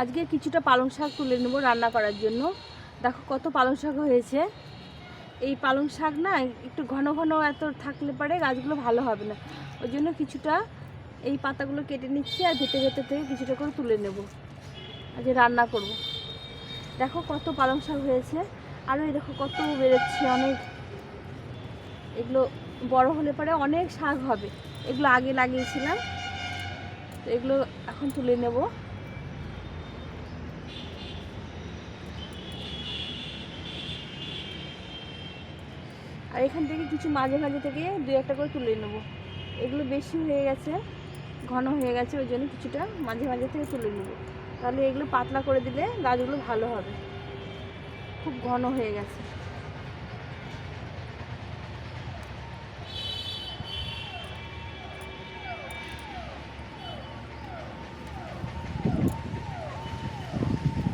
আজকে কিছুটা পালং শাক তুলে নেব রান্না করার জন্য। দেখো কত পালং শাক হয়েছে। এই পালং শাক না একটু ঘন ঘন এত থাকলে পারে গাছগুলো ভালো হবে না। ওই জন্য কিছুটা এই পাতাগুলো কেটে নিচ্ছি আর ভেতরে ভেতর থেকে কিছুটা করে তুলে নেব। আজকে রান্না করব। দেখো কত পালং শাক হয়েছে। আরও এই দেখো কত বেরোচ্ছে অনেক। এগুলো বড় হলে পরে অনেক শাক হবে। এগুলো আগে লাগিয়েছিলাম। তো এগুলো এখন তুলে নেব। আর এখান থেকে কিছু মাঝে মাঝে থেকে দু একটা করে তুলে নেব। এগুলো বেশি হয়ে গেছে, ঘন হয়ে গেছে, ওই জন্য কিছুটা মাঝে মাঝে থেকে তুলে নেব। তাহলে এগুলো পাতলা করে দিলে গাছগুলো ভালো হবে। খুব ঘন হয়ে গেছে।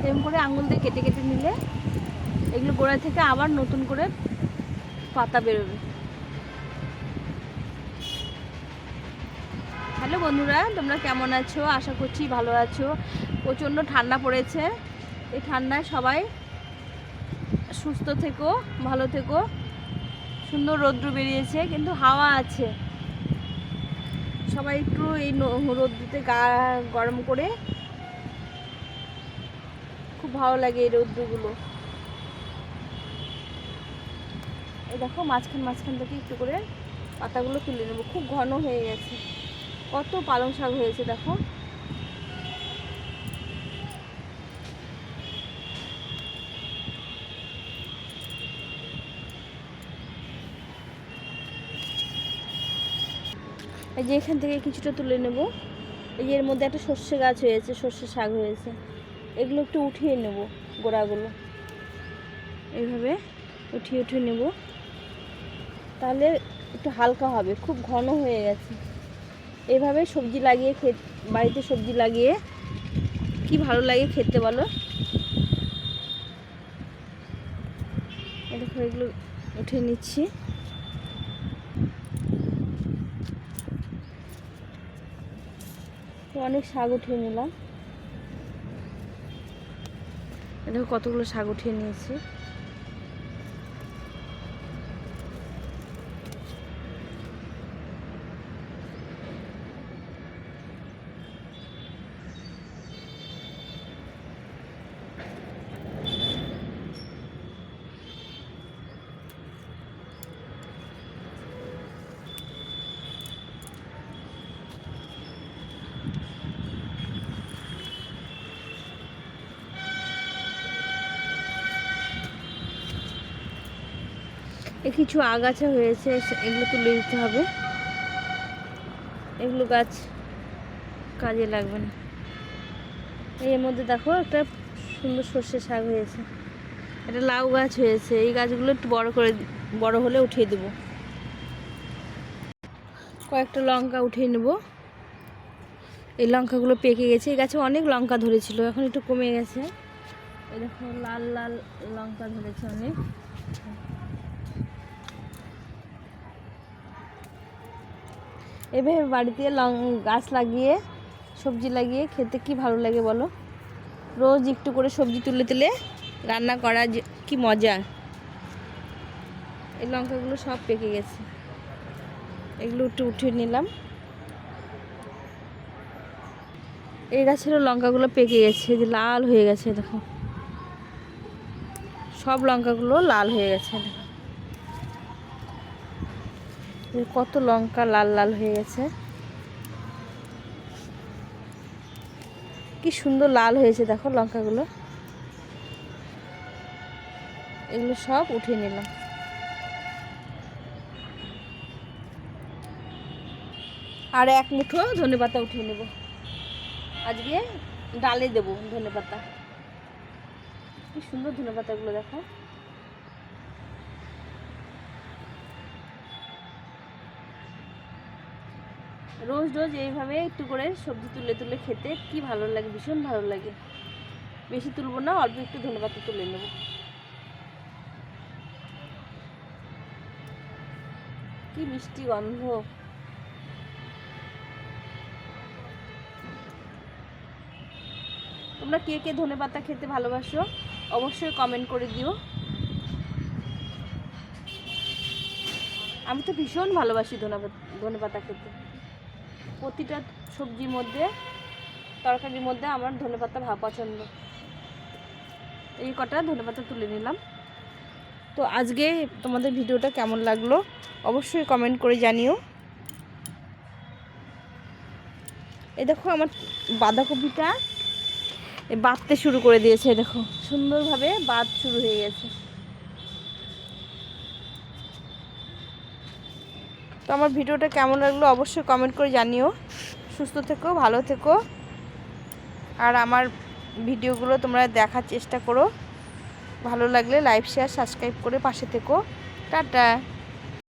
এরকম করে আঙুল দিয়ে কেটে কেটে নিলে এগুলো গোড়া থেকে আবার নতুন করে পাতা বেরোবে। হ্যালো বন্ধুরা, তোমরা কেমন আছো? আশা করছি ভালো আছো। প্রচণ্ড ঠান্ডা পড়েছে। এই ঠান্ডায় সবাই সুস্থ থেকো, ভালো থেকো। সুন্দর রৌদ্র বেরিয়েছে, কিন্তু হাওয়া আছে। সবাই একটু এই রৌদ্রতে গা গরম করে খুব ভালো লাগে এই রৌদ্রগুলো। এই দেখো, মাঝখান মাঝখান থেকে একটু করে পাতাগুলো তুলে নেব। খুব ঘন হয়ে গেছে। কত পালং শাক হয়েছে দেখো। এই যে এখান থেকে কিছুটা তুলে নেব। এই যে এর মধ্যে একটা সর্ষে গাছ হয়েছে, সর্ষে শাক হয়েছে। এগুলো একটু উঠিয়ে নেব গোড়াগুলো। এইভাবে উঠিয়ে উঠিয়ে নেব। তাহলে একটু হালকা হবে, খুব ঘন হয়ে গেছে। এইভাবে সবজি লাগিয়ে খে বাড়িতে সবজি লাগিয়ে, কি ভালো লাগে খেতে বলো? দেখো এগুলো উঠিয়ে নিচ্ছি। অনেক শাক উঠিয়ে নিলাম। দেখো কতগুলো শাক উঠিয়ে নিয়েছি। কিছু আগাছা হয়েছে এগুলো তুলে দিতে হবে। এগুলো গাছ কাজে লাগবে না। এর মধ্যে দেখো একটা সুন্দর সর্ষে শাক হয়েছে। এটা লাউ গাছ হয়েছে, এই গাছগুলো একটু বড় করে, বড় হলে উঠিয়ে দেবো। কয়েকটা লঙ্কা উঠিয়ে নেব। এই লঙ্কাগুলো পেকে গেছে। এই গাছে অনেক লঙ্কা ধরেছিল, এখন একটু কমে গেছে। এই দেখো লাল লাল লঙ্কা ধরেছে অনেক। এভাবে বাড়িতে লং গাছ লাগিয়ে, সবজি লাগিয়ে খেতে কি ভালো লাগে বলো? রোজ একটু করে সবজি তুলে তুলে রান্না করা কি মজা। এই লঙ্কাগুলো সব পেকে গেছে। এগুলো একটু উঠিয়ে নিলাম। এই গাছেরও লঙ্কাগুলো পেকে গেছে যে লাল হয়ে গেছে, দেখো। সব লঙ্কাগুলো লাল হয়ে গেছে, দেখো। কত লঙ্কা লাল লাল হয়ে গেছে। কি সুন্দর লাল হয়েছে, দেখো লঙ্কাগুলো। এগুলো সব উঠিয়ে নিলাম। আর এক মুঠো ধনে পাতা উঠিয়ে নেব। আজকে ডালে দেব ধনে পাতা। কি সুন্দর ধনে পাতাগুলো, দেখো। রোজ রোজ এইভাবে একটু করে সবজি তুলে তুলে খেতে কি ভালো লাগে, ভীষণ ভালো লাগে। বেশি তুলবো না, অল্প একটু ধনে পাতা তুলে নেব। কি মিষ্টি গন্ধ। তোমরা কে কে ধনে পাতা খেতে ভালোবাসো, অবশ্যই কমেন্ট করে দিও। আমি তো ভীষণ ভালোবাসি ধনে ধনে পাতা খেতে। প্রতিটা সবজির মধ্যে, তরকারির মধ্যে আমার ধনে পাতা ভা পছন্দ। এই কটা ধনে পাতা তুলে নিলাম। তো আজকে তোমাদের ভিডিওটা কেমন লাগল অবশ্যই কমেন্ট করে জানিও। এই দেখো আমার বাঁধাকপিটা এ বাঁধতে শুরু করে দিয়েছে দেখো। সুন্দরভাবে বাঁধ শুরু হয়ে গেছে। আমার ভিডিওটা কেমন লাগল অবশ্যই কমেন্ট করে জানিও। সুস্থ থেকো, ভালো থেকো। আর আমার ভিডিওগুলো তোমরা দেখার চেষ্টা করো। ভালো লাগলে লাইভ শেয়ার সাবস্ক্রাইব করে পাশে থেকো। টাটা।